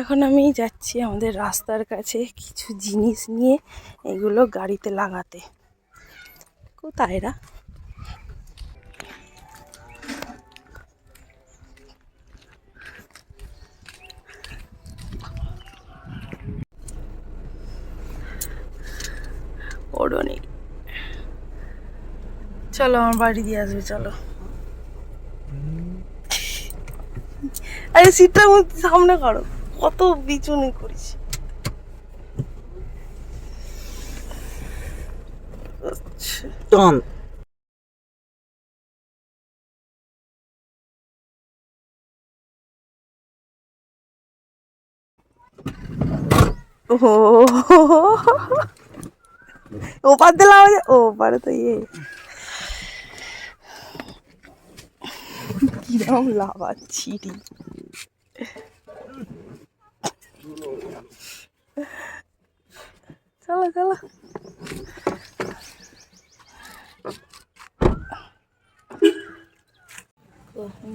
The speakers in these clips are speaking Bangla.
এখন আমি যাচ্ছি আমাদের রাস্তার কাছে কিছু জিনিস নিয়ে, এগুলো গাড়িতে লাগাতে। কোথায় এরা? চলো, আমার বাড়ি দিয়ে আসবে, চলো। আরে সিটটা সামনে করো। কত বিচুনি করিস আচ্ছা। টন ও ওপার দিলাম ও পারে তো ইয়ে। কিরম লাভাচ্ছি রে চলো চলো।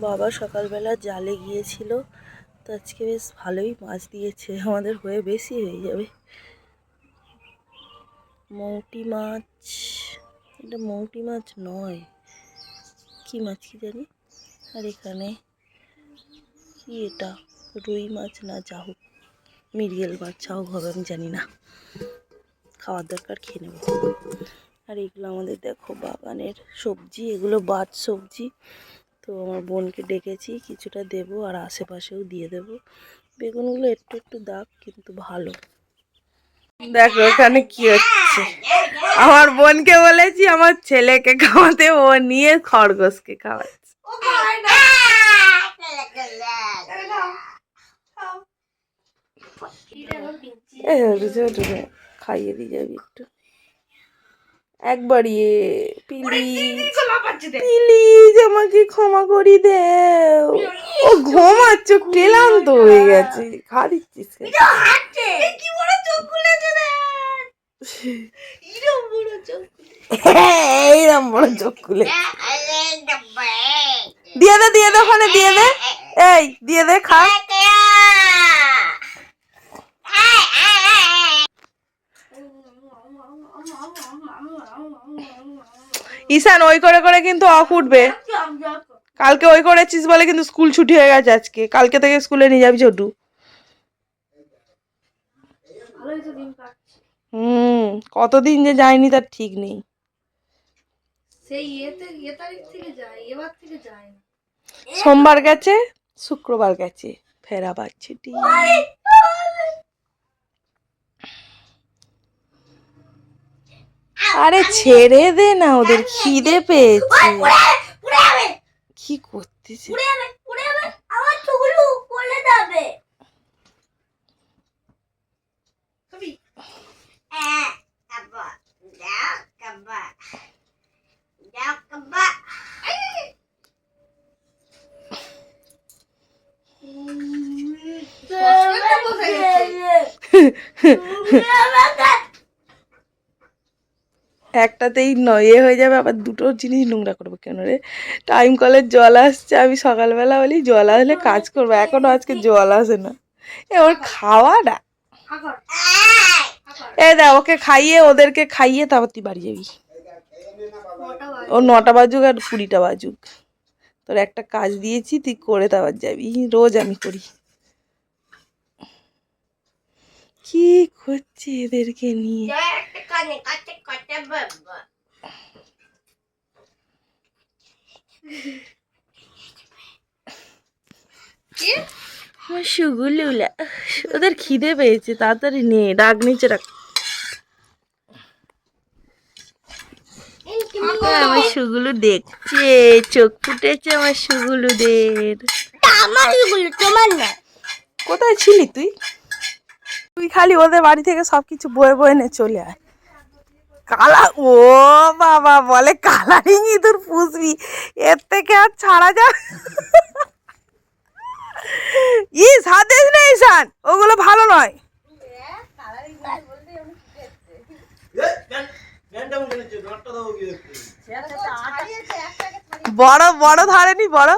বাবা সকালবেলা জালে গিয়েছিল। তো আজকে বেশ ভালোই মাছ দিয়েছে। আমাদের হয়ে বেশি হয়ে যাবে। মৌটি মাছ। এটা মৌটি মাছ নয়। কি মাছ কি জানি? আর এখানে কি এটা? রুই মাছ না যা হোক মিরিয়েল বাচ্চাও হবে, আমি জানি না। খাওয়ার দরকার, খেয়ে নেব। আর এগুলো আমাদের দেখো বাগানের সবজি, এগুলো বাদ সবজি। তো আমার বোনকে ডেকেছি, কিছুটা দেব আর আশেপাশেও দিয়ে দেব। বেগুনগুলো একটু একটু দাগ, কিন্তু ভালো। দেখো এখানে কি হচ্ছে। আমার বোনকে বলেছি, আমার ছেলেকে খাওয়াতে, ও নিয়ে খরগোশকে খাওয়াচ্ছে। খাইয়ে দিয়ে যাবি একটু। একবারই প্লিজ প্লিজ আমাকে ক্ষমা করি দেও। ও ঘুমাচ্ছ ক্লান্ত হয়ে গেছে। খা দিচ্ছিস হ্যাঁ, এইরম বড় চোখ খুলে দিয়ে দে দিয়ে দে ওখানে দিয়ে দে। এই দিয়ে দে খা। ঈশান ওই করে করে কিন্তু অফ উঠবে। কালকে ওই করেছিস বলে কিন্তু স্কুল ছুটি হয়ে গেছে আজকে। কালকে থেকে স্কুলে নিয়ে যাবি ছোটু হুম কতদিন যে যায়নি তার ঠিক নেই। ইয়ে সোমবার গেছে শুক্রবার গেছে ফের আবার ছুটি। আরে ছেড়ে দে না ওদের খিদে পেয়েছে। কি করতেছে? যাবে। একটাতেই নয়, এ হয়ে যাবে, আবার দুটো জিনিস নোংরা করব কেন রে? টাইম কলের জল আসছে, আমি সকালবেলা বলি, জল আসলে কাজ করব, এখনও আজকে জল আসে না। এ ওর খাওয়া না এ দেখ, ওকে খাইয়ে, ওদেরকে খাইয়ে তারপর তুই বাড়ি যাবি। ও নটা বাজুক আর কুড়িটা বাজুক। তোর একটা কাজ দিয়েছি, তুই করে তারপর যাবি। রোজ আমি করি। কি করছে এদেরকে নিয়ে? সুগুলুলা ওদের খিদে পেয়েছে তাড়াতাড়ি নে ডাক নিচে রাখ। আমার সুগুলু দেখছে চোখ ফুটেছে আমার সুগুলুদের। আমার এগুলো তোমার না। কোথায় ছিলি তুই? তুই খালি ওদের বাড়ি থেকে সবকিছু বয়ে বয়ে নে চলে আয়। কালা ও বাবা বলে কালারিং ইঁদুর পুষবি। এর থেকে আর ছাড়া যা। ইস হাত দিস না ঈশান ওগুলো ভালো নয়। বড় বড় ধরেনি বড়?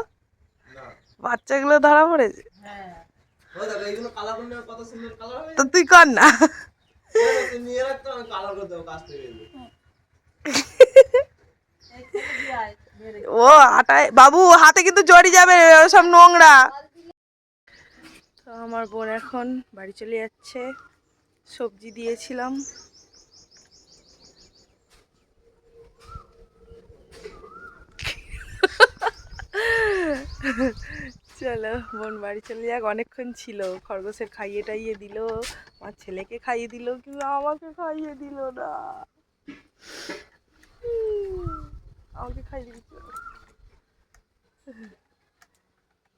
বাচ্চাগুলো ধরা পড়েছে। ওই দেখো এইগুলো কালার করলে কত সুন্দর কালার হবে? তো তুই কর না। ও আটায় বাবু, হাতে কিন্তু জড়ি যাবে সব নোংরা। তো আমার বোন এখন বাড়ি চলে যাচ্ছে, সবজি দিয়েছিলাম। চলো বোন বাড়ি চলে যাক। অনেকক্ষণ ছিল খরগোশের খাইয়ে টাইয়ে দিল আমার ছেলেকে খাইয়ে দিল কিন্তু আমাকে খাইয়ে দিল না। আমাকে খাইয়ে তো।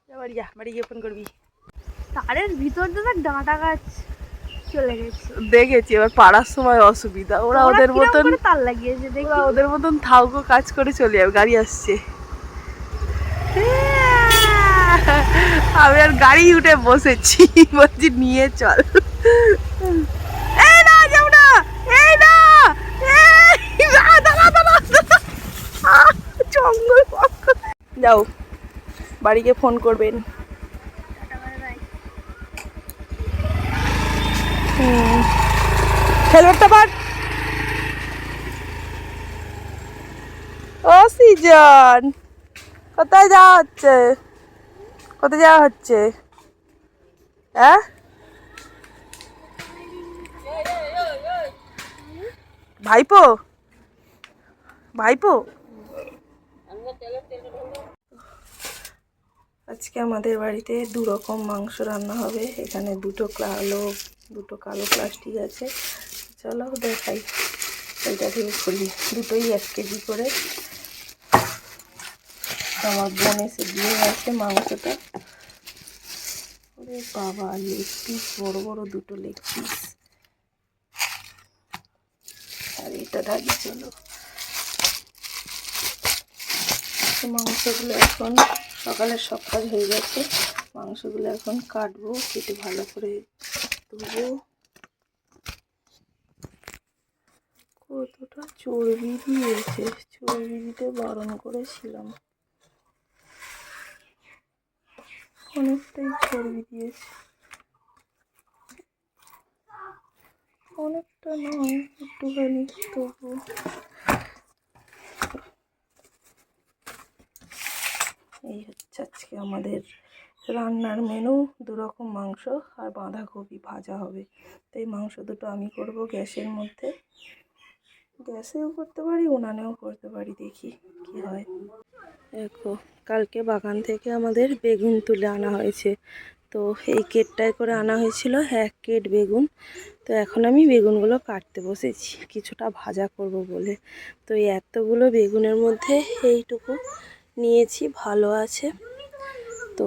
যা বাড়ি যা বাড়ি গিয়ে ফোন করবি। তারের ভিতর দিয়ে ডাঁটা গাছ চলে গেছে। দেখেছি এবার পাড়ার সময় অসুবিধা। ওরা ওদের মতন তার লাগিয়েছে দেখি। ওরা ওদের মতন থাউকো কাজ করে চলে যাবে গাড়ি আসছে। আমি আর গাড়ি উঠে বসেছি। বলছি, নিয়ে চল। না, যাও না। এই না। জঙ্গল যাও বাড়ি গিয়ে ফোন করবেন। হেলমেটটা পাঠ ও সিজন। কোথায় যাওয়া হচ্ছে কোথায় যাওয়া হচ্ছে? ভাইপো? ভাইপো? আজকে আমাদের বাড়িতে দু রকম মাংস রান্না হবে। এখানে দুটো কালো দুটো কালো প্লাস্টিক আছে। চলো দেখাই। এইটা থেকে খুলি। দুটোই এক কেজি করে। আমার বোন এসে দিয়ে গেছে মাংসটা। ওরে বাবা, লেগ পিস, বড় বড় দুটো লেগ পিস। আর এটা ঢাকি চলো। মাংসগুলো এখন, সকালের সব কাজ হয়ে গেছে। মাংসগুলো এখন কাটবো কেটে ভালো করে ধুবো। কতটা চর্বি দিয়েছে চর্বি দিতে বারণ করেছিলাম। অনেকটাই চর্বি দিয়েছে। অনেকটা নয়, একটুখানি তবু এই হচ্ছে আজকে আমাদের রান্নার মেনু দু রকম মাংস আর বাঁধাকপি ভাজা হবে। তো এই মাংস দুটো আমি করব গ্যাসের মধ্যে। গ্যাসেও করতে পারি, উনানেও করতে পারি, দেখি কি হয়। দেখো, কালকে বাগান থেকে আমাদের বেগুন তুলে আনা হয়েছে। তো এই কেটটায় করে আনা হয়েছিল এক কেট বেগুন। তো এখন আমি বেগুনগুলো কাটতে বসেছি, কিছুটা ভাজা করব বলে। তো এই এতগুলো বেগুনের মধ্যে এইটুকু নিয়েছি, ভালো আছে। তো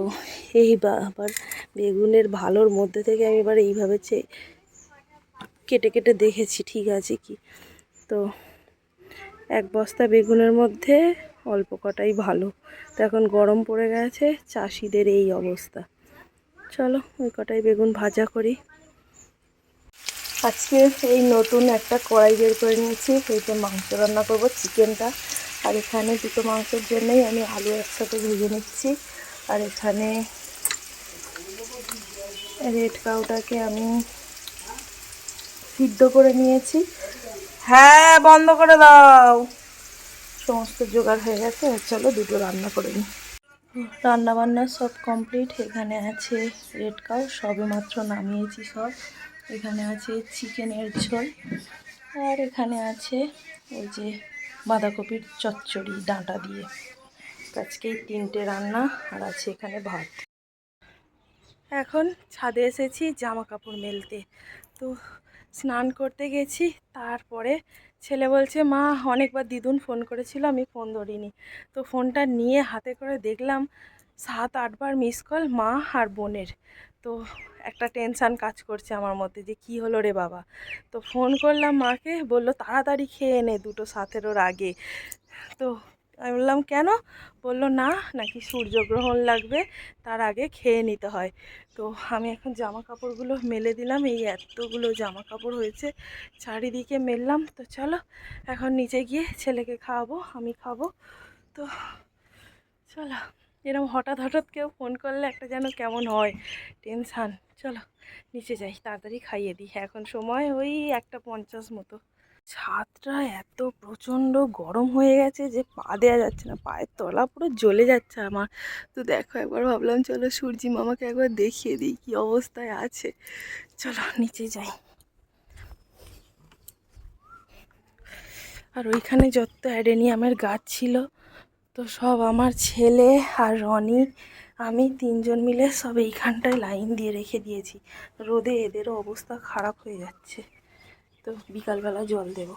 এই আবার বেগুনের ভালোর মধ্যে থেকে আমি এবার এইভাবে চেয়ে, কেটে কেটে দেখেছি, ঠিক আছে কি। তো এক বস্তা বেগুনের মধ্যে অল্প কটাই ভালো। তো এখন গরম পড়ে গেছে, চাষিদের এই অবস্থা। চলো ওই কটাই বেগুন ভাজা করি। আজকে এই নতুন একটা কড়াই বের করে নিয়েছি, এইতে মাংস রান্না করব, চিকেনটা। আর এখানে দুটো মাংসের জন্যই আমি আলু একসাথে ভেজে নিচ্ছি। আর এখানে রেড কাউটাকে আমি সিদ্ধ করে নিয়েছি। হ্যাঁ বন্ধ করে দাও। সমস্ত জোগাড় হয়ে গেছে, চলো দুটো রান্না করে নিই রান্না বান্না সব কমপ্লিট এখানে আছে রেড কাউ সবে মাত্র নামিয়েছি সব। এখানে আছে চিকেনের ঝোল, আর এখানে আছে ওই যে বাঁধাকপির চচ্চড়ি ডাঁটা দিয়ে। আজকে তিনটে রান্না, আর আছে এখানে ভাত। এখন ছাদে এসেছি জামা কাপড় মেলতে। তো স্নান করতে গেছি, তারপরে ছেলে বলছে, মা, অনেকবার দিদুন ফোন করেছিল, আমি ফোন ধরিনি। তো ফোনটা নিয়ে হাতে করে দেখলাম, সাত আটবার মিস কল মা আর বোনের। তো একটা টেনশান কাজ করছে আমার মধ্যে যে কি হলো রে বাবা। তো ফোন করলাম মাকে, বলল, তাড়াতাড়ি খেয়ে নে দুটো সাতেরোর আগে। তো আমি বললাম, কেন? বলল, না, নাকি সূর্যগ্রহণ লাগবে, তার আগে খেয়ে নিতে হয়। তো আমি এখন জামা কাপড়গুলো মেলে দিলাম, এই এতগুলো জামা কাপড় হয়েছে, চারিদিকে মেললাম। তো চলো, এখন নিচে গিয়ে ছেলেকে খাওয়াবো, আমি খাব। তো চলো এরকম হঠাৎ হঠাৎ কেউ ফোন করলে একটা যেন কেমন হয়, টেনশান। চলো, নিচে যাই, তাড়াতাড়ি খাইয়ে দিই, এখন সময় ওই একটা পঞ্চাশ মতো। ছাদটা এত প্রচণ্ড গরম হয়ে গেছে যে পা দেওয়া যাচ্ছে না, পায়ের তলা পুরো জ্বলে যাচ্ছে আমার। তো দেখো একবার ভাবলাম, চলো সূর্যি মামাকে একবার দেখিয়ে দিই কী অবস্থায় আছে। চলো নিচে যাই। আর ওইখানে যত অ্যাডেনিয়ামের গাছ ছিল, তো সব আমার ছেলে আর রনি, আমি তিনজন মিলে সব এইখানটায় লাইন দিয়ে রেখে দিয়েছি। রোদে এদেরও অবস্থা খারাপ হয়ে যাচ্ছে। তো বিকালবেলা জল দেব।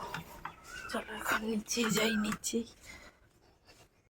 চলো এখন নিচে যাই নিচেই